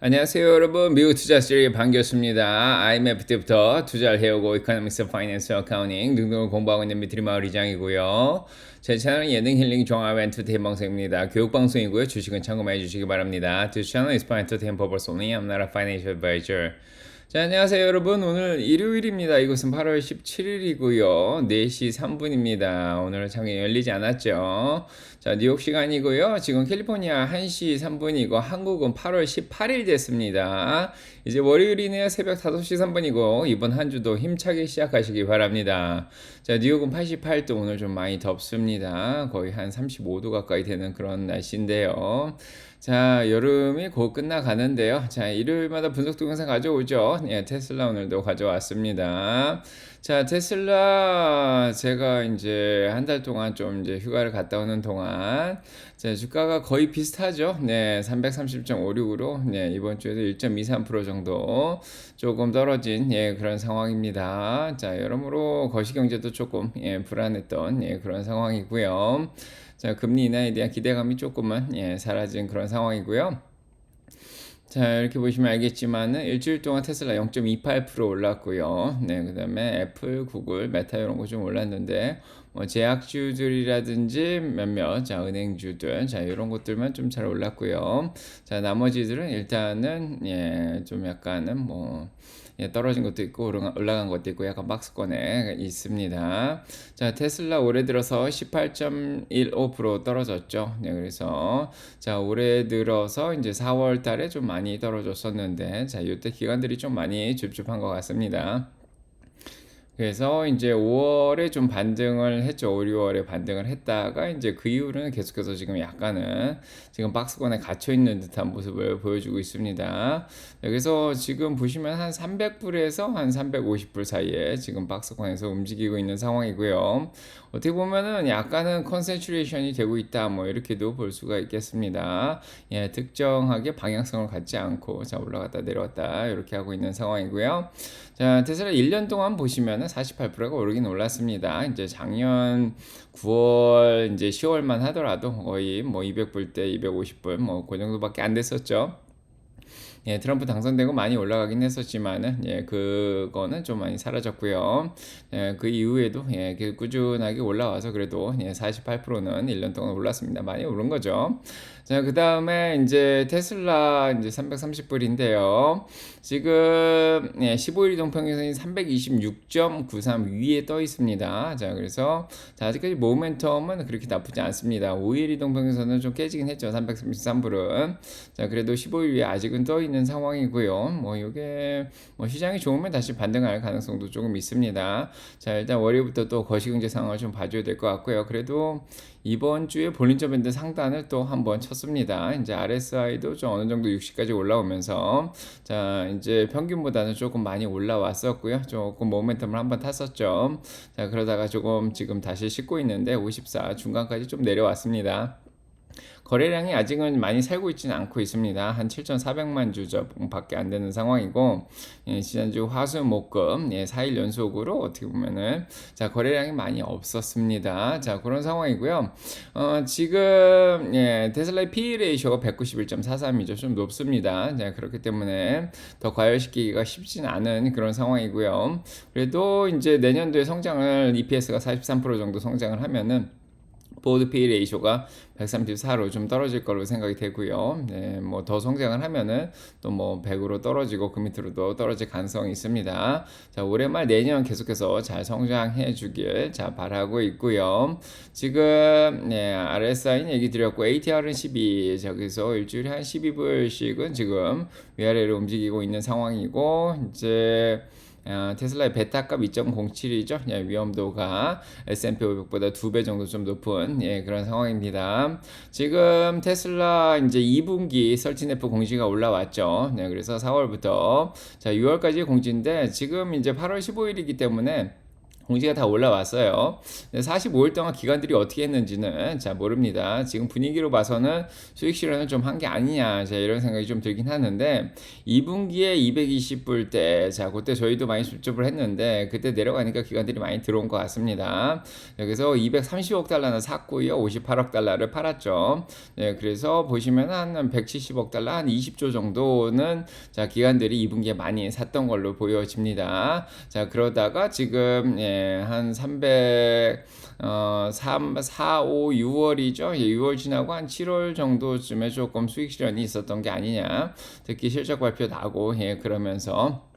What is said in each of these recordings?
안녕하세요 여러분 미국 투자 시리 반갑습니다 IMF 때부터 투자를 해오고 이코노믹스 파이낸스 어카운팅 등등을 공부하고 있는 미트리 마을 이장이고요 제 채널은 예능 힐링 종합 엔터테인 방송입니다 교육 방송이고요 주식은 참고해 주시기 바랍니다 This channel is for entertainment 자, 안녕하세요, 여러분. 오늘 일요일입니다. 이곳은 8월 17일이고요. 4시 3분입니다. 오늘은 장이 열리지 않았죠. 자, 뉴욕 시간이고요. 지금 캘리포니아 1시 3분이고 한국은 8월 18일 됐습니다. 이제 월요일이네요. 새벽 5시 3분이고 이번 한 주도 힘차게 시작하시기 바랍니다. 자, 뉴욕은 88도 오늘 좀 많이 덥습니다. 거의 한 35도 가까이 되는 그런 날씨인데요. 자, 여름이 곧 끝나가는데요. 자, 일요일마다 분석 동영상 가져오죠. 예, 테슬라 오늘도 가져왔습니다. 자, 테슬라 제가 이제 한 달 동안 좀 이제 휴가를 갔다 오는 동안 자, 주가가 거의 비슷하죠. 네, 330.56으로 네, 이번 주에도 1.23% 정도 조금 떨어진 예, 그런 상황입니다. 자, 여러모로 거시 경제도 조금 예, 불안했던 예, 그런 상황이고요. 자, 금리 인하에 대한 기대감이 조금만 예, 사라진 그런 상황이고요. 자, 이렇게 보시면 알겠지만은 일주일 동안 테슬라 0.28% 올랐고요. 네, 그다음에 애플, 구글, 메타 이런 거 좀 올랐는데 뭐 제약주들이라든지 몇몇 자 은행주들 자 이런 것들만 좀 잘 올랐고요. 자, 나머지들은 일단은 예, 좀 약간은 뭐 예, 떨어진 것도 있고 올라간 것도 있고 약간 박스권에 있습니다. 자 테슬라 올해 들어서 18.15% 떨어졌죠. 네, 그래서 자 올해 들어서 이제 4월 달에 좀 많이 떨어졌었는데 자 이때 기관들이 좀 많이 줍줍한 것 같습니다. 그래서 이제 5월에 좀 반등을 했죠. 5, 6월에 반등을 했다가 이제 그 이후로는 계속해서 지금 약간은 지금 박스권에 갇혀 있는 듯한 모습을 보여주고 있습니다. 그래서 지금 보시면 한 300불에서 한 350불 사이에 지금 박스권에서 움직이고 있는 상황이고요. 어떻게 보면은 약간은 컨센츄레이션이 되고 있다 뭐 이렇게도 볼 수가 있겠습니다. 예, 특정하게 방향성을 갖지 않고 자 올라갔다 내려왔다 이렇게 하고 있는 상황이고요. 자 테슬라 1년 동안 보시면은 48%가 오르긴 올랐습니다. 이제 작년 9월 이제 10월만 하더라도 거의 뭐 200불 대 250불 뭐 그 정도밖에 안 됐었죠. 예, 트럼프 당선되고 많이 올라가긴 했었지만은 예, 그거는 좀 많이 사라졌고요. 예, 그 이후에도 예, 꾸준하게 올라와서 그래도 예, 48%는 1년 동안 올랐습니다. 많이 오른 거죠. 자, 그 다음에 이제 테슬라 이제 330불인데요. 지금 예, 15일 이동평균선이 326.93 위에 떠 있습니다. 자, 그래서 자, 아직까지 모멘텀은 그렇게 나쁘지 않습니다. 5일 이동 평균선은 좀 깨지긴 했죠. 333불은. 자, 그래도 15일 위에 아직은 떠 있는 상황이고요. 뭐 이게 뭐 시장이 좋으면 다시 반등할 가능성도 조금 있습니다. 자, 일단 월요일부터 또 거시경제 상황을 좀 봐줘야 될 것 같고요. 그래도 이번 주에 볼린저 밴드 상단을 또 한번 쳤습니다. 이제 RSI도 좀 어느 정도 60까지 올라오면서 자 이제 평균보다는 조금 많이 올라왔었고요. 조금 모멘텀을 한번 탔었죠. 자 그러다가 조금 지금 다시 씻고 있는데 54 중간까지 좀 내려왔습니다. 거래량이 아직은 많이 살고 있지는 않고 있습니다. 한 7,400만 주 정도밖에 안 되는 상황이고 예, 지난주 화수 목금 예, 4일 연속으로 어떻게 보면은 자 거래량이 많이 없었습니다. 자 그런 상황이고요. 어, 지금 예, 테슬라의 PE 레이쇼가 191.43이죠. 좀 높습니다. 자, 그렇기 때문에 더 과열시키기가 쉽지는 않은 그런 상황이고요. 그래도 이제 내년도에 성장을 EPS가 43% 정도 성장을 하면은 보드 페이 레이쇼가 134로 좀 떨어질 걸로 생각이 되고요. 네, 뭐 더 성장을 하면은 또 뭐 100으로 떨어지고 그 밑으로도 떨어질 가능성이 있습니다. 자, 올해 말 내년 계속해서 잘 성장해 주길 자 바라고 있고요. 지금 네, RSI는 얘기 드렸고 ATR은 12 저기서 일주일에 한 12불씩은 지금 위아래로 움직이고 있는 상황이고 이제 어, 테슬라의 베타값 2.07이죠. 예, 위험도가 S&P 500보다 두 배 정도 좀 높은 예, 그런 상황입니다. 지금 테슬라 이제 2분기 설치네프 공시가 올라왔죠. 네, 그래서 4월부터 자 6월까지 공지인데 지금 이제 8월 15일이기 때문에 공시가 다 올라왔어요. 45일 동안 기관들이 어떻게 했는지는 잘 모릅니다. 지금 분위기로 봐서는 수익 실현을 좀 한 게 아니냐, 자, 이런 생각이 좀 들긴 하는데, 2분기에 220불 때, 자, 그때 저희도 많이 수급을 했는데, 그때 내려가니까 기관들이 많이 들어온 것 같습니다. 여기서 230억 달러는 샀고요. 58억 달러를 팔았죠. 네, 그래서 보시면 한 170억 달러, 한 20조 정도는 자, 기관들이 2분기에 많이 샀던 걸로 보여집니다. 자, 그러다가 지금, 예, 한 300, 어, 3, 4, 5, 6월이죠. 예, 6월 지나고 한 7월 정도쯤에 조금 수익 실현이 있었던 게 아니냐. 특히 실적 발표 나고, 예, 그러면서.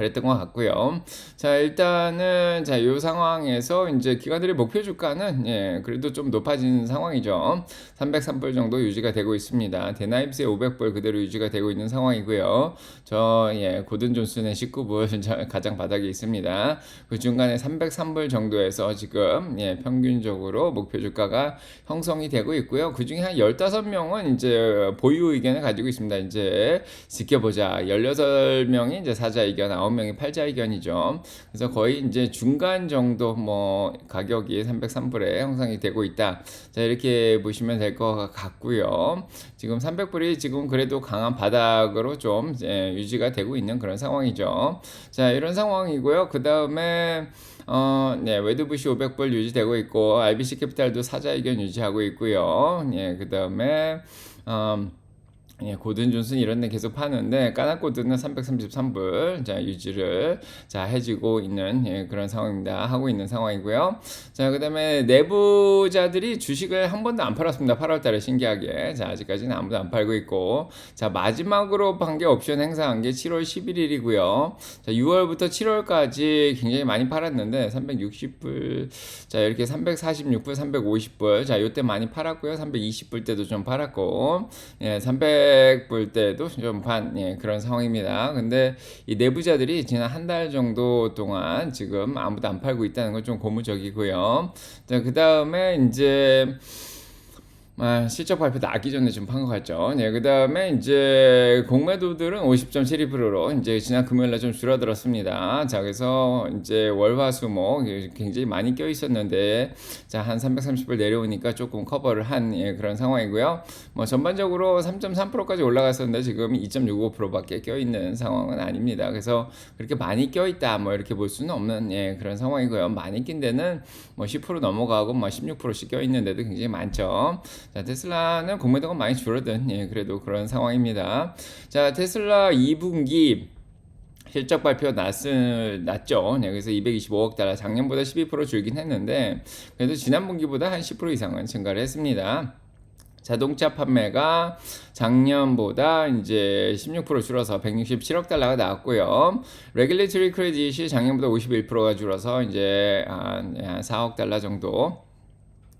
그랬던 것 같고요. 자, 일단은, 자, 요 상황에서 이제 기관들의 목표 주가는, 예, 그래도 좀 높아진 상황이죠. 303불 정도 유지가 되고 있습니다. 데나입스의 500불 그대로 유지가 되고 있는 상황이고요. 저, 예, 고든 존슨의 19불 가장 바닥에 있습니다. 그 중간에 303불 정도에서 지금, 예, 평균적으로 목표 주가가 형성이 되고 있고요. 그 중에 한 15명은 이제 보유 의견을 가지고 있습니다. 이제 지켜보자. 16명이 이제 사자 의견, 9명이 팔자 의견이죠. 그래서 거의 이제 중간 정도 뭐 가격이 303불에 형성이 되고 있다. 자, 이렇게 보시면 될 것 같고요. 지금 300불이 지금 그래도 강한 바닥으로 좀 예, 유지가 되고 있는 그런 상황이죠. 자, 이런 상황이고요. 그 다음에 어, 네, 웨드부시 500불 유지되고 있고, RBC 캐피탈도 사자 의견 유지하고 있고요. 예, 그 다음에, 음, 예, 고든 존슨 이런 데 계속 파는데 까나코드는 333불 자 유지를 자 해주고 있는 예, 그런 상황입니다. 하고 있는 상황이고요. 자 그다음에 내부자들이 주식을 한 번도 안 팔았습니다. 8월달에 신기하게. 자 아직까지는 아무도 안 팔고 있고. 자 마지막으로 판 게 옵션 행사한 게 7월 11일이고요. 자 6월부터 7월까지 굉장히 많이 팔았는데 360불 자 이렇게 346불 350불 자 요때 많이 팔았고요. 320불 때도 좀 팔았고. 예 300 500불 때도 좀 반, 예, 그런 상황입니다. 근데 이 내부자들이 지난 한 달 정도 동안 지금 아무도 안 팔고 있다는 건 좀 고무적이고요. 자, 그 다음에 이제 아, 실적 발표 나기 전에 좀 판 것 같죠. 네, 그 다음에 이제 공매도들은 50.72%로 이제 지난 금요일날 좀 줄어들었습니다. 자, 그래서 이제 월화수목 굉장히 많이 껴 있었는데, 자, 한 330불 내려오니까 조금 커버를 한 예, 그런 상황이고요. 뭐 전반적으로 3.3%까지 올라갔었는데 지금 2.65%밖에 껴 있는 상황은 아닙니다. 그래서 그렇게 많이 껴 있다, 뭐 이렇게 볼 수는 없는 예, 그런 상황이고요. 많이 낀 데는 뭐 10% 넘어가고 뭐 16%씩 껴 있는 데도 굉장히 많죠. 자, 테슬라는 공매도가 많이 줄어든 예, 그래도 그런 상황입니다. 자, 테슬라 2분기 실적 발표 났을, 났죠. 네, 그래서 225억 달러, 작년보다 12% 줄긴 했는데, 그래도 지난 분기보다 한 10% 이상은 증가를 했습니다. 자동차 판매가 작년보다 이제 16% 줄어서 167억 달러가 나왔고요. 레귤레이터리 크레딧이 작년보다 51%가 줄어서 이제 한 4억 달러 정도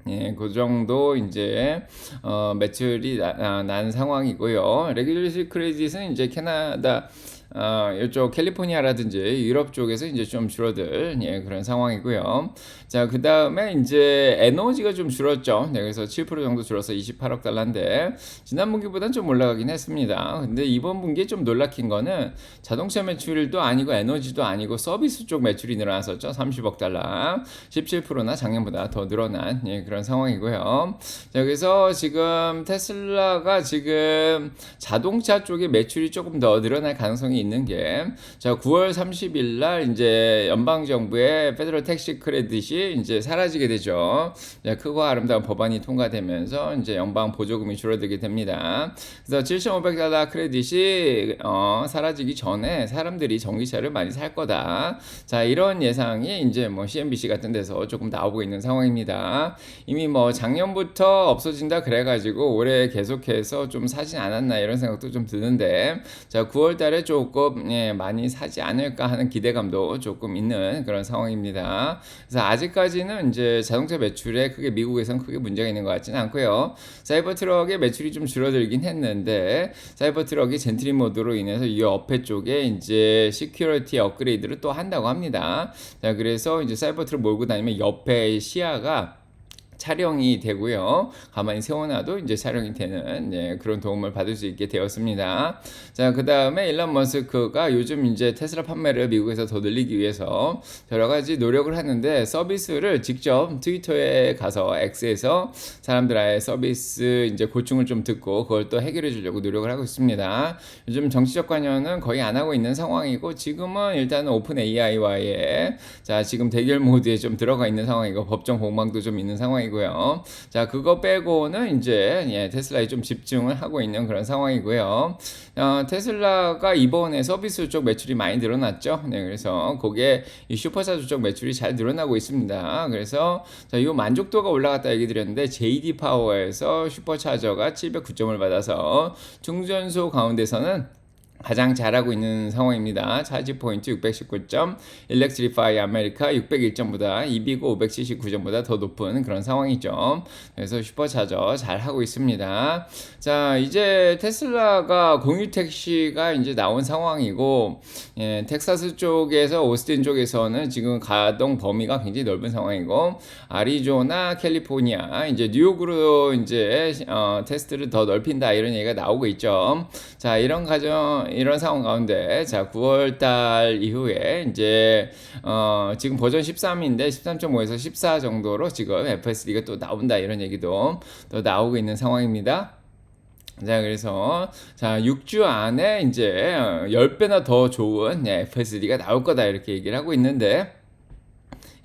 예, 그 정도 이제 어, 매출이 나, 아, 난 상황이고요. 레귤리시 크레딧은 이제 캐나다 어, 이쪽 캘리포니아라든지 유럽 쪽에서 이제 좀 줄어들 예, 그런 상황이고요. 자, 그 다음에 이제 에너지가 좀 줄었죠. 네, 그래서 7% 정도 줄어서 28억 달러인데 지난 분기보다는 좀 올라가긴 했습니다. 근데 이번 분기에 좀 놀라킨 거는 자동차 매출도 아니고 에너지도 아니고 서비스 쪽 매출이 늘어났었죠. 30억 달러, 17%나 작년보다 더 늘어난 예, 그런 상황이고요. 자, 그래서 지금 테슬라가 지금 자동차 쪽에 매출이 조금 더 늘어날 가능성이 있는 게, 자, 9월 30일 날 이제 연방 정부의 페더럴 택시 크레딧이 이제 사라지게 되죠. 자, 크고 아름다운 법안이 통과되면서 이제 연방 보조금이 줄어들게 됩니다. 그래서 7,500달러 크레딧이 어, 사라지기 전에 사람들이 전기차를 많이 살 거다. 자, 이런 예상이 이제 뭐 CNBC 같은 데서 조금 나오고 있는 상황입니다. 이미 뭐 작년부터 없어진다 그래가지고 올해 계속해서 좀 사진 않았나 이런 생각도 좀 드는데, 자, 9월 달에 좀 조금 예, 많이 사지 않을까 하는 기대감도 조금 있는 그런 상황입니다. 그래서 아직까지는 이제 자동차 매출에 크게 미국에선 크게 문제가 있는 것 같지는 않고요. 사이버 트럭의 매출이 좀 줄어들긴 했는데 사이버 트럭이 젠트리 모드로 인해서 이 옆에 쪽에 이제 시큐리티 업그레이드를 또 한다고 합니다. 자, 그래서 이제 사이버 트럭 몰고 다니면 옆에 시야가 촬영이 되고요. 가만히 세워놔도 이제 촬영이 되는 예, 그런 도움을 받을 수 있게 되었습니다. 자, 그 다음에 일론 머스크가 요즘 이제 테슬라 판매를 미국에서 더 늘리기 위해서 여러 가지 노력을 하는데 서비스를 직접 트위터에 가서 X에서 사람들의 서비스 이제 고충을 좀 듣고 그걸 또 해결해 주려고 노력을 하고 있습니다. 요즘 정치적 관여는 거의 안 하고 있는 상황이고 지금은 일단 오픈 AI와의 자, 지금 대결 모드에 좀 들어가 있는 상황이고 법정 공방도 좀 있는 상황이고 요. 자, 그거 빼고는 이제 예, 테슬라에 좀 집중을 하고 있는 그런 상황이고요. 어, 테슬라가 이번에 서비스 쪽 매출이 많이 늘어났죠. 네, 그래서 거기에 이 슈퍼차주 쪽 매출이 잘 늘어나고 있습니다. 그래서 자, 이 만족도가 올라갔다 얘기 드렸는데 JD 파워에서 슈퍼차저가 709점을 받아서 충전소 가운데서는 가장 잘하고 있는 상황입니다. 차지 포인트 619점, 일렉트리파이 아메리카 601점보다 이비고 579점보다 더 높은 그런 상황이죠. 그래서 슈퍼차저 잘 하고 있습니다. 자, 이제 테슬라가 공유 택시가 이제 나온 상황이고 예, 텍사스 쪽에서 오스틴 쪽에서는 지금 가동 범위가 굉장히 넓은 상황이고 아리조나, 캘리포니아, 이제 뉴욕으로 이제 어, 테스트를 더 넓힌다 이런 얘기가 나오고 있죠. 자, 이런 가정 이런 상황 가운데 자 9월 달 이후에 이제 어 지금 버전 13인데 13.5에서 14 정도로 지금 FSD가 또 나온다 이런 얘기도 또 나오고 있는 상황입니다. 자, 그래서, 자, 6주 안에 이제 10배나 더 좋은 네, FSD가 나올 거다, 이렇게 얘기를 하고 있는데,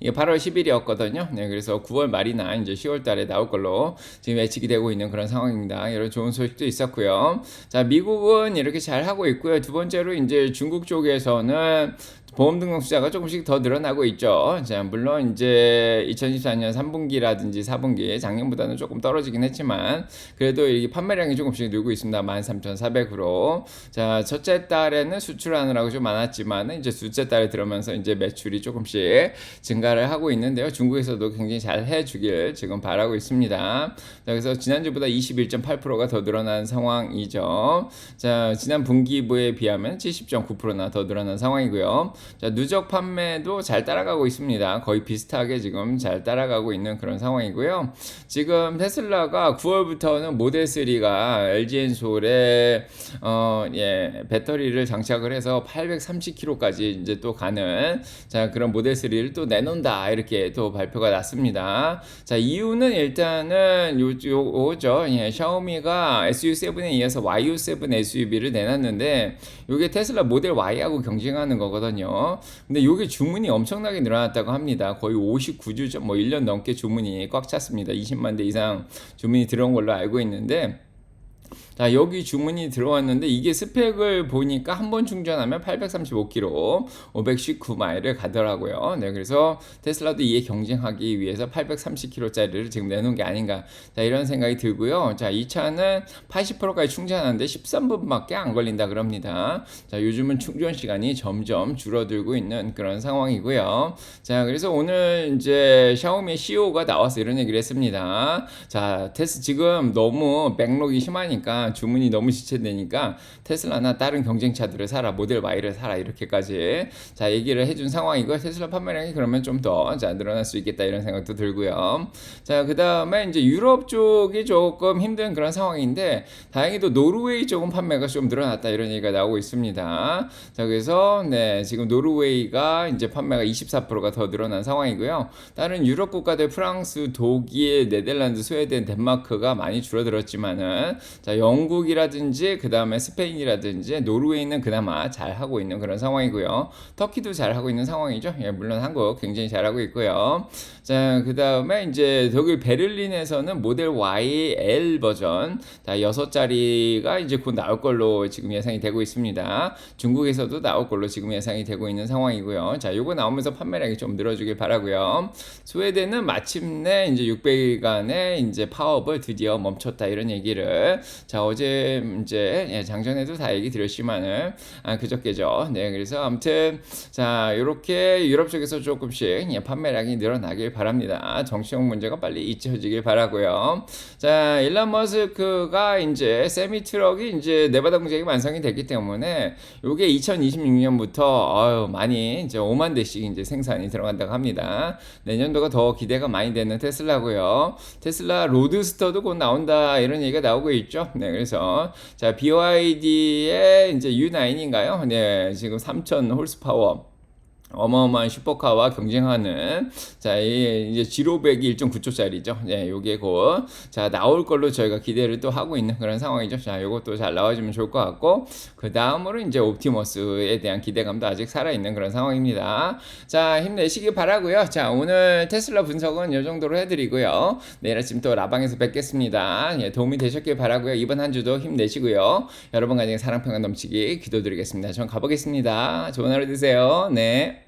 이게 8월 10일이었거든요. 네, 그래서 9월 말이나 이제 10월 달에 나올 걸로 지금 예측이 되고 있는 그런 상황입니다. 여러 좋은 소식도 있었고요. 자, 미국은 이렇게 잘 하고 있고요. 두 번째로 이제 중국 쪽에서는 보험 등록 숫자가 조금씩 더 늘어나고 있죠. 자, 물론 이제 2024년 3분기라든지 4분기 작년보다는 조금 떨어지긴 했지만 그래도 이 판매량이 조금씩 늘고 있습니다. 13,400으로. 자, 첫째 달에는 수출하느라고 좀 많았지만 이제 둘째 달에 들어면서 이제 매출이 조금씩 증가를 하고 있는데요. 중국에서도 굉장히 잘 해주길 지금 바라고 있습니다. 자, 그래서 지난주보다 21.8%가 더 늘어난 상황이죠. 자, 지난 분기부에 비하면 70.9%나 더 늘어난 상황이고요. 자, 누적 판매도 잘 따라가고 있습니다. 거의 비슷하게 지금 잘 따라가고 있는 그런 상황이고요. 지금 테슬라가 9월부터는 모델 3가 LG 엔솔에 어, 예, 배터리를 장착을 해서 830km까지 이제 또 가는 자, 그런 모델 3를 또 내놓는다. 이렇게 또 발표가 났습니다. 자, 이유는 일단은 요, 요죠. 예, 샤오미가 SU7에 이어서 YU7 SUV를 내놨는데 요게 테슬라 모델 Y하고 경쟁하는 거거든요. 근데 요게 주문이 엄청나게 늘어났다고 합니다. 거의 59주 뭐 1년 넘게 주문이 꽉 찼습니다. 20만 대 이상 주문이 들어온 걸로 알고 있는데 자, 여기 주문이 들어왔는데 이게 스펙을 보니까 한 번 충전하면 835km, 519마일을 가더라고요. 네, 그래서 테슬라도 이에 경쟁하기 위해서 830km짜리를 지금 내놓은 게 아닌가. 자, 이런 생각이 들고요. 자, 이 차는 80%까지 충전하는데 13분밖에 안 걸린다 그럽니다. 자, 요즘은 충전 시간이 점점 줄어들고 있는 그런 상황이고요. 자, 그래서 오늘 이제 샤오미 CEO가 나와서 이런 얘기를 했습니다. 자, 테스 지금 너무 백록이 심하니까 주문이 너무 지체되니까 테슬라나 다른 경쟁차들을 사라 모델 Y를 사라 이렇게까지 자 얘기를 해준 상황이고 테슬라 판매량이 그러면 좀 더 자 늘어날 수 있겠다 이런 생각도 들고요. 자 그 다음에 이제 유럽 쪽이 조금 힘든 그런 상황인데 다행히도 노르웨이 쪽은 판매가 좀 늘어났다 이런 얘기가 나오고 있습니다. 자 그래서 네 지금 노르웨이가 이제 판매가 24%가 더 늘어난 상황이고요. 다른 유럽 국가들 프랑스, 독일, 네덜란드, 스웨덴, 덴마크가 많이 줄어들었지만은 자 영 국이라든지 그 다음에 스페인이라든지 노르웨이는 그나마 잘 하고 있는 그런 상황이고요. 터키도 잘 하고 있는 상황이죠. 예, 물론 한국 굉장히 잘 하고 있고요. 자, 그 다음에 이제 독일 베를린에서는 모델 Y L 버전 다 여섯 자리가 이제 곧 나올 걸로 지금 예상이 되고 있습니다. 중국에서도 나올 걸로 지금 예상이 되고 있는 상황이고요. 자, 요거 나오면서 판매량이 좀 늘어주길 바라고요. 스웨덴은 마침내 이제 600일간의 이제 파업을 드디어 멈췄다 이런 얘기를 자 어제 이제 예, 장전에도 다 얘기 드렸지만은 아 그저께죠. 네, 그래서 아무튼 자 이렇게 유럽 쪽에서 조금씩 예, 판매량이 늘어나길 바랍니다. 정치적 문제가 빨리 잊혀지길 바라고요. 자 일론 머스크가 이제 세미 트럭이 이제 네바다 공장이 완성이 됐기 때문에 요게 2026년부터 어유 많이 이제 5만 대씩 이제 생산이 들어간다고 합니다. 내년도가 더 기대가 많이 되는 테슬라고요. 테슬라 로드스터도 곧 나온다 이런 얘기가 나오고 있죠. 네, 그래서 자 BYD의 이제 U9인가요? 네, 지금 3,000 홀스파워. 어마어마한 슈퍼카와 경쟁하는 자, 이 이제 지로백이 1.9초짜리죠. 예, 요게 곧 자, 나올 걸로 저희가 기대를 또 하고 있는 그런 상황이죠. 자, 요것도 잘 나와주면 좋을 것 같고 그 다음으로 이제 옵티머스에 대한 기대감도 아직 살아 있는 그런 상황입니다. 자, 힘내시기 바라고요. 자, 오늘 테슬라 분석은 이 정도로 해드리고요. 내일 아침 또 라방에서 뵙겠습니다. 예, 도움이 되셨길 바라고요. 이번 한 주도 힘내시고요. 여러분 가정에 사랑 평안 넘치기 기도드리겠습니다. 전 가보겠습니다. 좋은 하루 되세요. 네.